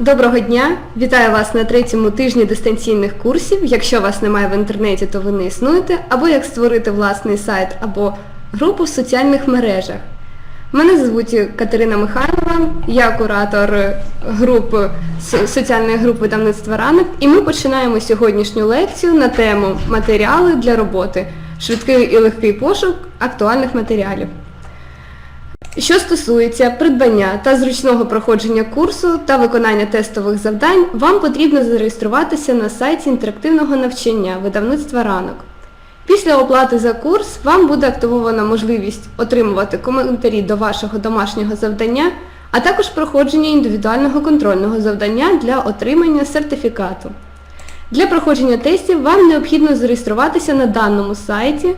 Доброго дня! Вітаю вас на третьому тижні дистанційних курсів. Якщо вас немає в інтернеті, то ви не існуєте, або як створити власний сайт або групу в соціальних мережах. Мене звуть Катерина Михайлова, я куратор групи, соціальної групи видавництва ранок, і ми починаємо сьогоднішню лекцію на тему матеріали для роботи, швидкий і легкий пошук актуальних матеріалів. Що стосується придбання та зручного проходження курсу та виконання тестових завдань, вам потрібно зареєструватися на сайті інтерактивного навчання видавництва ранок. Після оплати за курс вам буде активована можливість отримувати коментарі до вашого домашнього завдання, а також проходження індивідуального контрольного завдання для отримання сертифікату. Для проходження тестів вам необхідно зареєструватися на даному сайті.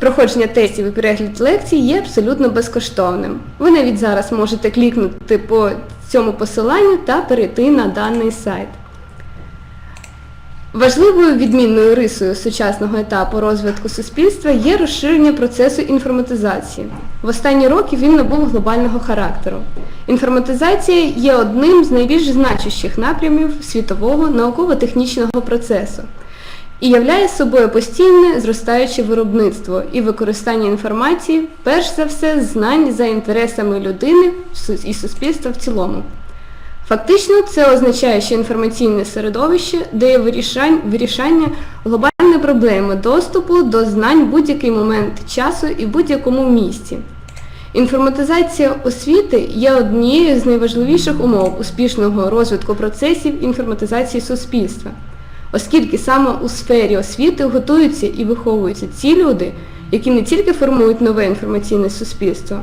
Проходження тестів і перегляд лекцій є абсолютно безкоштовним. Ви навіть зараз можете клікнути по цьому посиланню та перейти на даний сайт. Важливою відмінною рисою сучасного етапу розвитку суспільства є розширення процесу інформатизації. В останні роки він набув глобального характеру. Інформатизація є одним з найбільш значущих напрямів світового науково-технічного процесу і являє собою постійне зростаюче виробництво і використання інформації, перш за все, знань за інтересами людини і суспільства в цілому. Фактично, це означає, що інформаційне середовище дає вирішання глобальної проблеми доступу до знань в будь-який момент часу і в будь-якому місці. Інформатизація освіти є однією з найважливіших умов успішного розвитку процесів інформатизації суспільства, оскільки саме у сфері освіти готуються і виховуються ці люди, які не тільки формують нове інформаційне суспільство,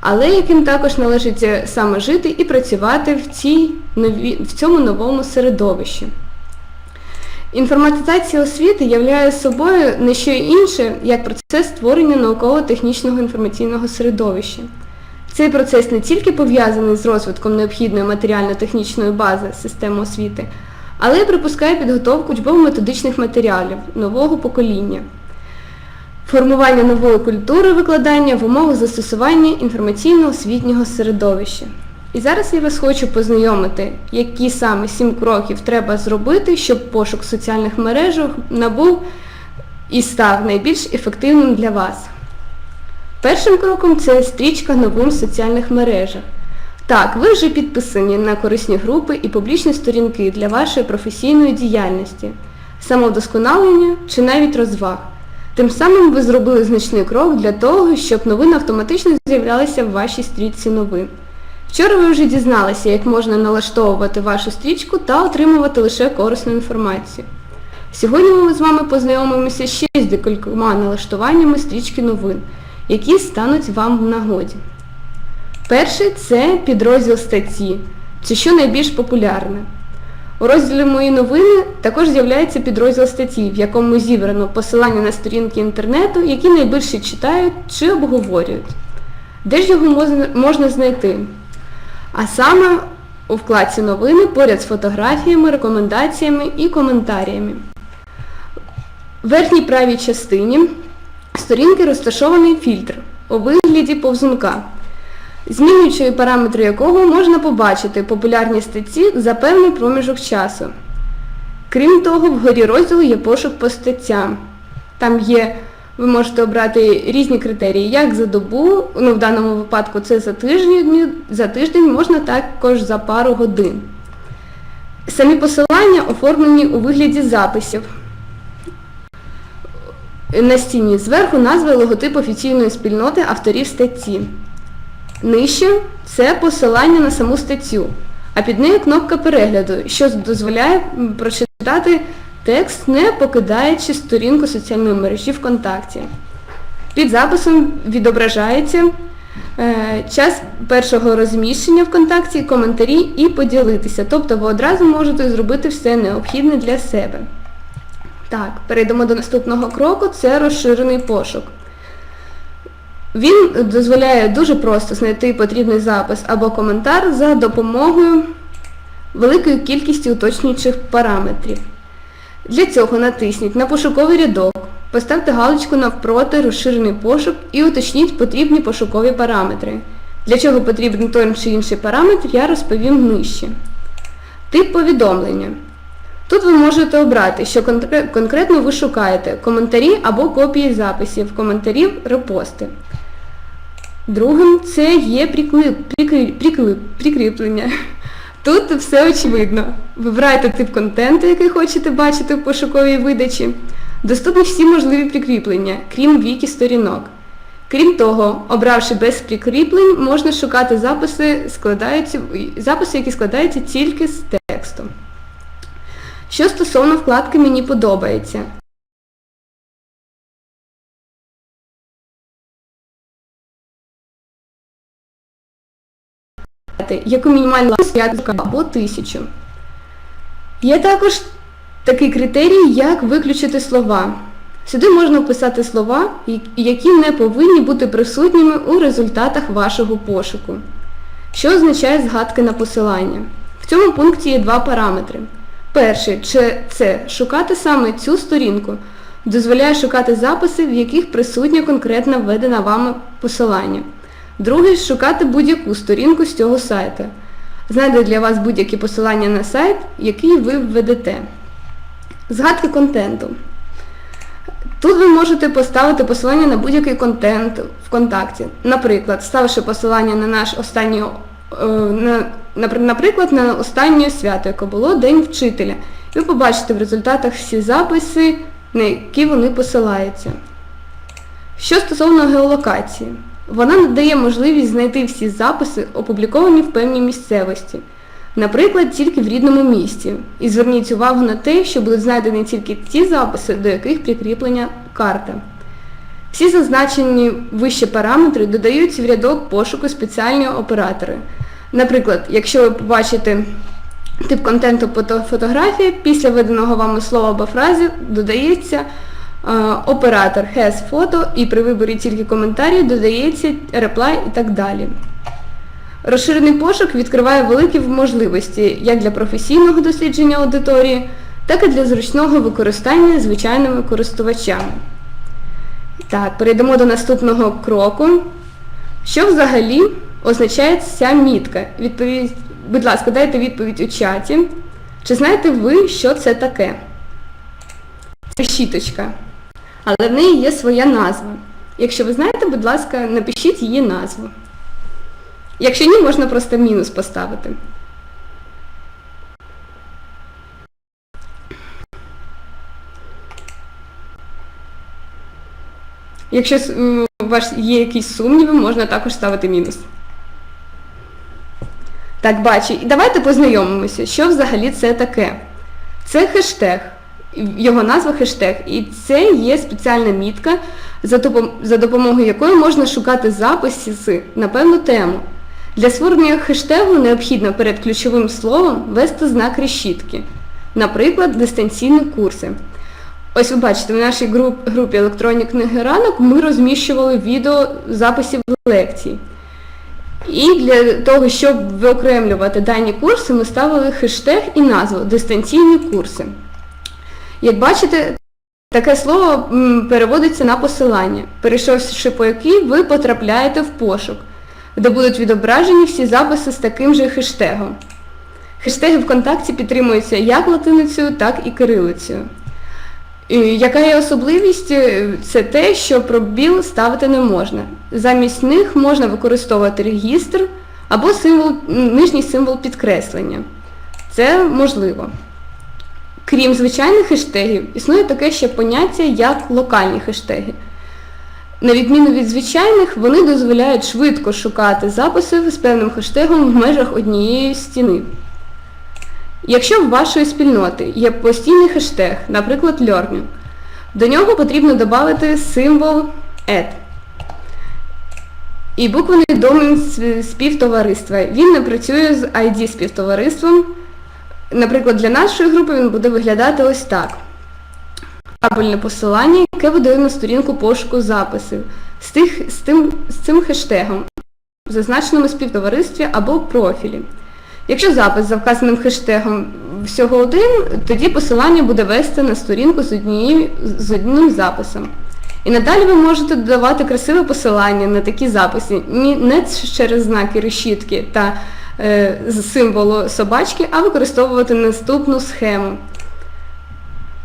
але яким також належить е, саме жити і працювати в, цій нові, в цьому новому середовищі. Інформатизація освіти являє собою не що інше, як процес створення науково-технічного інформаційного середовища. Цей процес не тільки пов'язаний з розвитком необхідної матеріально-технічної бази системи освіти, але припускає підготовку учбово-методичних матеріалів нового покоління формування нової культури викладання в умовах застосування інформаційно-освітнього середовища. І зараз я вас хочу познайомити, які саме сім кроків треба зробити, щоб пошук соціальних мережах набув і став найбільш ефективним для вас. Першим кроком це стрічка новин в соціальних мережах. Так, ви вже підписані на корисні групи і публічні сторінки для вашої професійної діяльності, самовдосконалення чи навіть розваг. Тим самим ви зробили значний крок для того, щоб новини автоматично з'являлися в вашій стрічці новин. Вчора ви вже дізналися, як можна налаштовувати вашу стрічку та отримувати лише корисну інформацію. Сьогодні ми з вами познайомимося ще з декількома налаштуваннями стрічки новин, які стануть вам в нагоді. Перший це підрозділ статті. Це що найбільш популярне. У розділі Мої новини також з'являється підрозділ статті, в якому зібрано посилання на сторінки інтернету, які найбільше читають чи обговорюють. Де ж його можна, знайти? А саме у вкладці новини поряд з фотографіями, рекомендаціями і коментарями. В верхній правій частині сторінки розташований фільтр у вигляді повзунка змінюючи параметри якого можна побачити популярні статті за певний проміжок часу. Крім того, вгорі розділу є пошук по статтям. Там є, ви можете обрати різні критерії, як за добу, ну в даному випадку це за тиждень, за тиждень можна також за пару годин. Самі посилання оформлені у вигляді записів. На стіні зверху назва і логотип офіційної спільноти авторів статті. Нижче це посилання на саму статтю, а під нею кнопка перегляду, що дозволяє прочитати текст, не покидаючи сторінку соціальної мережі ВКонтакті. Під записом відображається е, час першого розміщення ВКонтакті, коментарі і поділитися. Тобто ви одразу можете зробити все необхідне для себе. Так, перейдемо до наступного кроку, це розширений пошук. Він дозволяє дуже просто знайти потрібний запис або коментар за допомогою великої кількості уточнюючих параметрів. Для цього натисніть на пошуковий рядок, поставте галочку навпроти розширений пошук і уточніть потрібні пошукові параметри. Для чого потрібен той чи інший параметр, я розповім нижче. Тип повідомлення. Тут ви можете обрати, що конкретно ви шукаєте коментарі або копії записів, коментарів, репости. Другим це є приклип, прикріп, прикріп, прикріплення. Тут все очевидно. Вибирайте тип контенту, який хочете бачити в пошуковій видачі. Доступні всі можливі прикріплення, крім віки сторінок. Крім того, обравши без прикріплень, можна шукати записи, складаються, записи, які складаються тільки з тексту. Що стосовно вкладки Мені подобається. Яку мінімальну лайку або тисячу. Є також такий критерій, як виключити слова. Сюди можна вписати слова, які не повинні бути присутніми у результатах вашого пошуку. Що означає згадки на посилання? В цьому пункті є два параметри. Перший це шукати саме цю сторінку. Дозволяє шукати записи, в яких присутнє конкретно введена вами посилання. Другий шукати будь-яку сторінку з цього сайту. Знайде для вас будь-які посилання на сайт, який ви введете. Згадки контенту. Тут ви можете поставити посилання на будь-який контент ВКонтакті. Наприклад, ставивши посилання на наш останній, е, на, наприклад, на останнє свято, яке було День вчителя. Ви побачите в результатах всі записи, на які вони посилаються. Що стосовно геолокації, вона надає можливість знайти всі записи, опубліковані в певній місцевості. Наприклад, тільки в рідному місті. І зверніть увагу на те, що будуть знайдені тільки ті записи, до яких прикріплення карта. Всі зазначені вище параметри додаються в рядок пошуку спеціальні оператори. Наприклад, якщо ви побачите тип контенту фотографія, після введеного вами слова або фрази додається оператор has photo і при виборі тільки коментарі додається reply і так далі. Розширений пошук відкриває великі можливості як для професійного дослідження аудиторії, так і для зручного використання звичайними користувачами. Так, перейдемо до наступного кроку. Що взагалі означає ця мітка? Відповідь, будь ласка, дайте відповідь у чаті. Чи знаєте ви, що це таке? Це щіточка. Але в неї є своя назва. Якщо ви знаєте, будь ласка, напишіть її назву. Якщо ні, можна просто мінус поставити. Якщо у вас є якісь сумніви, можна також ставити мінус. Так, бачу. І давайте познайомимося, що взагалі це таке. Це хештег, його назва хештег. І це є спеціальна мітка, за допомогою якої можна шукати записи на певну тему. Для створення хештегу необхідно перед ключовим словом ввести знак решітки. Наприклад, дистанційні курси. Ось ви бачите, в нашій групі електронні книги ранок ми розміщували відео записів лекцій. І для того, щоб виокремлювати дані курси, ми ставили хештег і назву Дистанційні курси. Як бачите, таке слово переводиться на посилання, перейшовши по якій ви потрапляєте в пошук де будуть відображені всі записи з таким же хештегом. Хештеги ВКонтакті підтримуються як латиницею, так і кирилицею. Яка є особливість? Це те, що пробіл ставити не можна. Замість них можна використовувати регістр або символ, нижній символ підкреслення. Це можливо. Крім звичайних хештегів, існує таке ще поняття, як локальні хештеги. На відміну від звичайних, вони дозволяють швидко шукати записи з певним хештегом в межах однієї стіни. Якщо в вашої спільноти є постійний хештег, наприклад, learning, до нього потрібно додати символ add. І буквений домен співтовариства. Він не працює з ID співтовариством. Наприклад, для нашої групи він буде виглядати ось так. Табельне посилання, яке видає на сторінку пошуку записів з, тих, з, тим, з цим хештегом, зазначеним у співтоваристві або профілі. Якщо запис за вказаним хештегом всього один, тоді посилання буде вести на сторінку з, однією, з одним записом. І надалі ви можете додавати красиве посилання на такі записи, не через знаки решітки та з символу собачки, а використовувати наступну схему.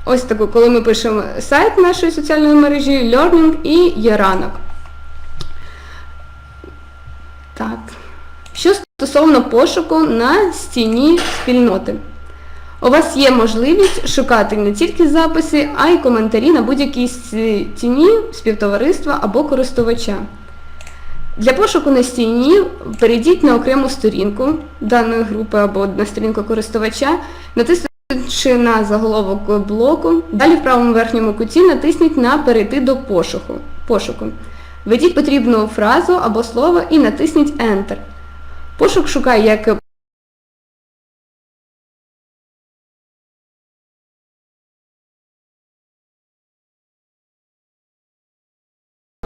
Ось таку, коли ми пишемо сайт нашої соціальної мережі, Learning і є ранок. Так. Що стосовно пошуку на стіні спільноти. У вас є можливість шукати не тільки записи, а й коментарі на будь-якій стіні співтовариства або користувача. Для пошуку на стіні перейдіть на окрему сторінку даної групи або на сторінку користувача, натиснувши на заголовок блоку, далі в правому верхньому куті натисніть на Перейти до пошуку. пошуку. Введіть потрібну фразу або слово і натисніть Enter. Пошук шукає як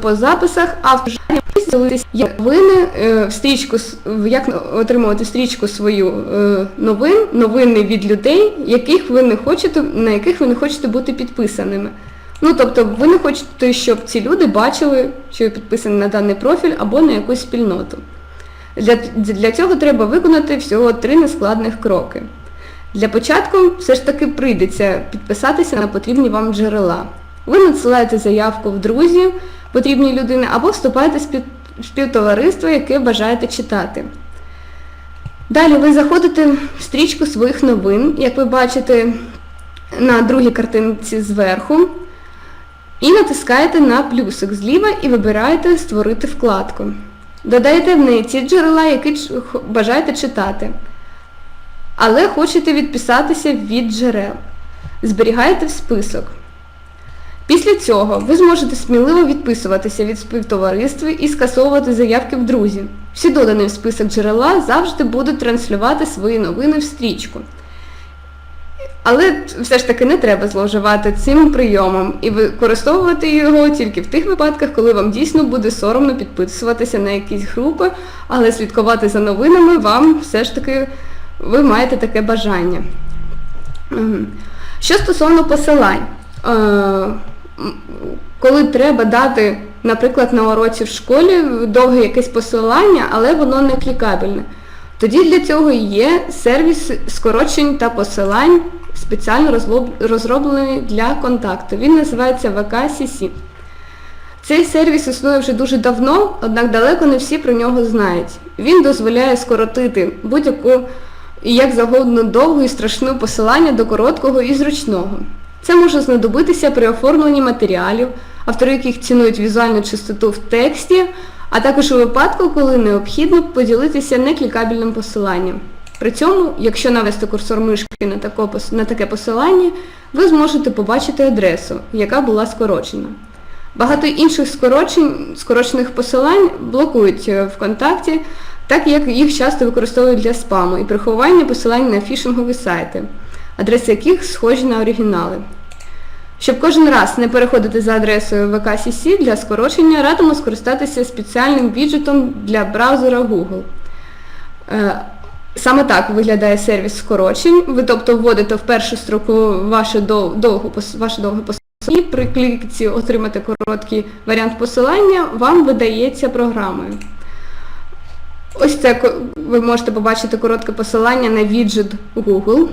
по записах, автор як новини, е, в стрічку, як отримувати стрічку свою е, новин, новини від людей, яких ви не хочете, на яких ви не хочете бути підписаними. Ну, тобто ви не хочете, щоб ці люди бачили, що ви підписані на даний профіль або на якусь спільноту. Для, для цього треба виконати всього три нескладних кроки. Для початку все ж таки прийдеться підписатися на потрібні вам джерела. Ви надсилаєте заявку в друзі потрібній людини або вступаєте в співтовариство, яке бажаєте читати. Далі ви заходите в стрічку своїх новин, як ви бачите на другій картинці зверху, і натискаєте на плюсик зліва і вибираєте Створити вкладку. Додаєте в неї ті джерела, які бажаєте читати. Але хочете відписатися від джерел. Зберігаєте в список. Після цього ви зможете сміливо відписуватися від співтовариства і скасовувати заявки в друзі. Всі додані в список джерела завжди будуть транслювати свої новини в стрічку. Але все ж таки не треба зловживати цим прийомом і використовувати його тільки в тих випадках, коли вам дійсно буде соромно підписуватися на якісь групи, але слідкувати за новинами вам все ж таки ви маєте таке бажання. Що стосовно посилань, е, коли треба дати, наприклад, на уроці в школі довге якесь посилання, але воно не клікабельне, тоді для цього є сервіс скорочень та посилань, спеціально розроблений для контакту. Він називається VKCC. Цей сервіс існує вже дуже давно, однак далеко не всі про нього знають. Він дозволяє скоротити будь-яку і як завгодно довгу і страшну посилання до короткого і зручного. Це може знадобитися при оформленні матеріалів, автори яких цінують візуальну чистоту в тексті, а також у випадку, коли необхідно поділитися неклікабельним посиланням. При цьому, якщо навести курсор мишки на, таке посилання, ви зможете побачити адресу, яка була скорочена. Багато інших скорочень, скорочених посилань блокують е, ВКонтакті, так як їх часто використовують для спаму і приховування посилань на фішингові сайти, адреси яких схожі на оригінали. Щоб кожен раз не переходити за адресою VKCC для скорочення, радимо скористатися спеціальним віджитом для браузера Google. Е, Саме так виглядає сервіс скорочень. Ви тобто вводите в першу строку ваше дов- ваше довге посилання, і при клікці отримати короткий варіант посилання вам видається програмою. Ось це ви можете побачити коротке посилання на віджит Google,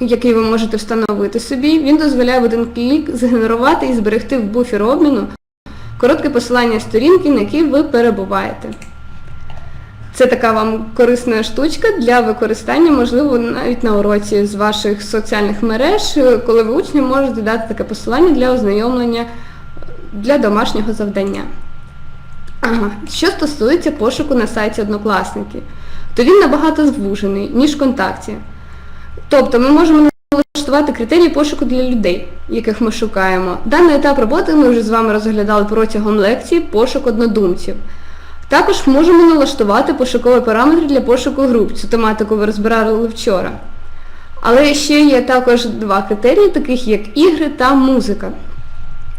який ви можете встановити собі. Він дозволяє в один клік згенерувати і зберегти в буфер обміну коротке посилання сторінки, на якій ви перебуваєте. Це така вам корисна штучка для використання, можливо, навіть на уроці з ваших соціальних мереж, коли ви учням можете дати таке посилання для ознайомлення для домашнього завдання. Ага. Що стосується пошуку на сайті Однокласники, то він набагато звужений, ніж ВКонтакті. Тобто ми можемо налаштувати критерії пошуку для людей, яких ми шукаємо. Даний етап роботи ми вже з вами розглядали протягом лекції пошук однодумців. Також можемо налаштувати пошукові параметри для пошуку груп. Цю тематику ви розбирали вчора. Але ще є також два критерії, таких як ігри та музика.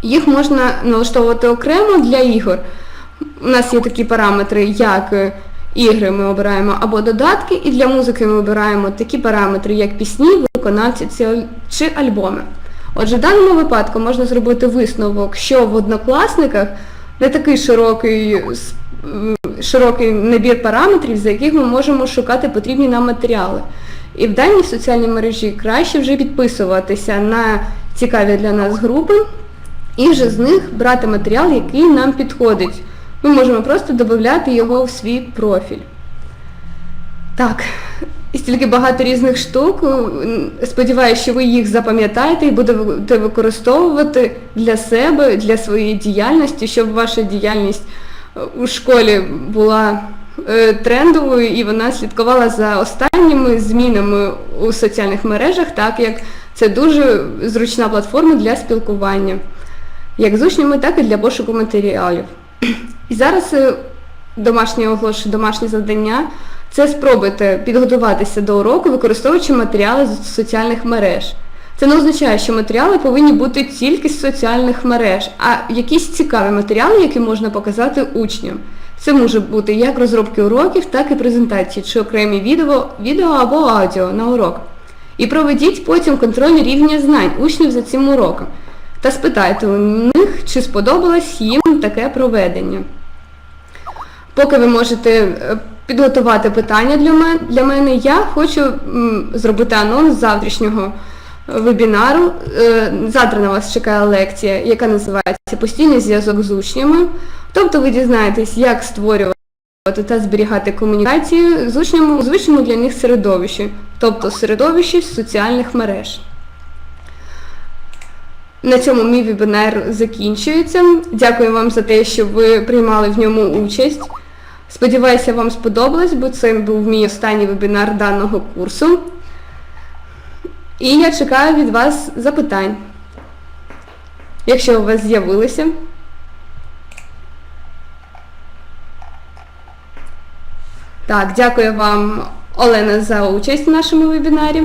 Їх можна налаштовувати окремо для ігор. У нас є такі параметри, як ігри ми обираємо або додатки, і для музики ми обираємо такі параметри, як пісні, виконавці чи альбоми. Отже, в даному випадку можна зробити висновок, що в однокласниках не такий широкий широкий набір параметрів, за яких ми можемо шукати потрібні нам матеріали. І в даній соціальній мережі краще вже підписуватися на цікаві для нас групи і вже з них брати матеріал, який нам підходить. Ми можемо просто додати його в свій профіль. Так, і стільки багато різних штук. Сподіваюся, що ви їх запам'ятаєте і будете використовувати для себе, для своєї діяльності, щоб ваша діяльність е, у школі була е, трендовою і вона слідкувала за останніми змінами у соціальних мережах, так як це дуже зручна платформа для спілкування, як з учнями, так і для пошуку матеріалів. І зараз е, домашнє оголошую, домашнє завдання це спробуйте підготуватися до уроку, використовуючи матеріали з соціальних мереж. Це не означає, що матеріали повинні бути тільки з соціальних мереж, а якісь цікаві матеріали, які можна показати учням. Це може бути як розробки уроків, так і презентації, чи окремі відео, відео або аудіо на урок. І проведіть потім контроль рівня знань учнів за цим уроком. Та спитайте у них, чи сподобалось їм таке проведення. Поки ви можете е, підготувати питання для мене, для мене я хочу зробити анонс завтрашнього е, вебінару. Е, Завтра на вас чекає лекція, яка називається Постійний зв'язок з учнями. Тобто ви дізнаєтесь, як створювати та зберігати комунікацію з учнями у звичному для них середовищі, тобто середовищі соціальних мереж. На цьому мій вебінар закінчується. Дякую вам за те, що ви приймали в ньому участь. Сподіваюся, вам сподобалось, бо це був мій останній вебінар даного курсу. І я чекаю від вас запитань, якщо у вас з'явилися. Так, дякую вам, Олена, за участь в нашому вебінарі.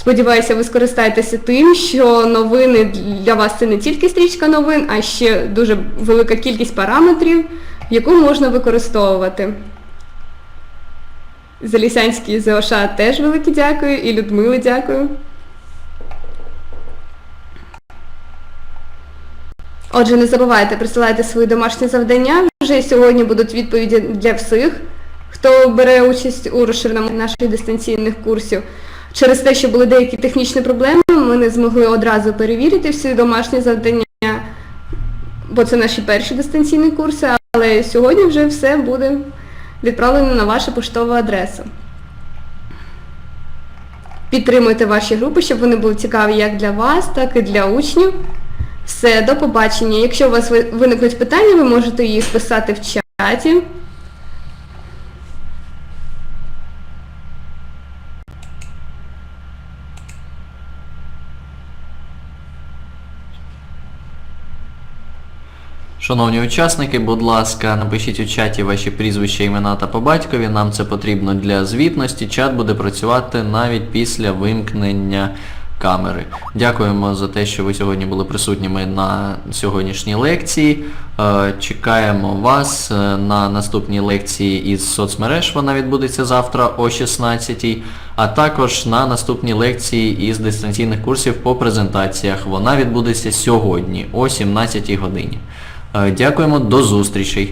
Сподіваюся, ви скористаєтеся тим, що новини для вас це не тільки стрічка новин, а ще дуже велика кількість параметрів, яку можна використовувати. Залісянській ЗОШ теж велике дякую і Людмилі дякую. Отже, не забувайте присилайте свої домашні завдання. Вже сьогодні будуть відповіді для всіх, хто бере участь у розширеному наших дистанційних курсів. Через те, що були деякі технічні проблеми, ми не змогли одразу перевірити всі домашні завдання, бо це наші перші дистанційні курси, але сьогодні вже все буде відправлено на вашу поштову адресу. Підтримуйте ваші групи, щоб вони були цікаві як для вас, так і для учнів. Все, до побачення. Якщо у вас виникнуть питання, ви можете їх писати в чаті. Шановні учасники, будь ласка, напишіть у чаті ваші прізвища, імена та по батькові. Нам це потрібно для звітності. Чат буде працювати навіть після вимкнення камери. Дякуємо за те, що ви сьогодні були присутніми на сьогоднішній лекції. Е, Чекаємо вас е, на наступній лекції із соцмереж. Вона відбудеться завтра о 16-й, а також на наступній лекції із дистанційних курсів по презентаціях. Вона відбудеться сьогодні о 17-й годині. Е, Дякуємо, до зустрічей.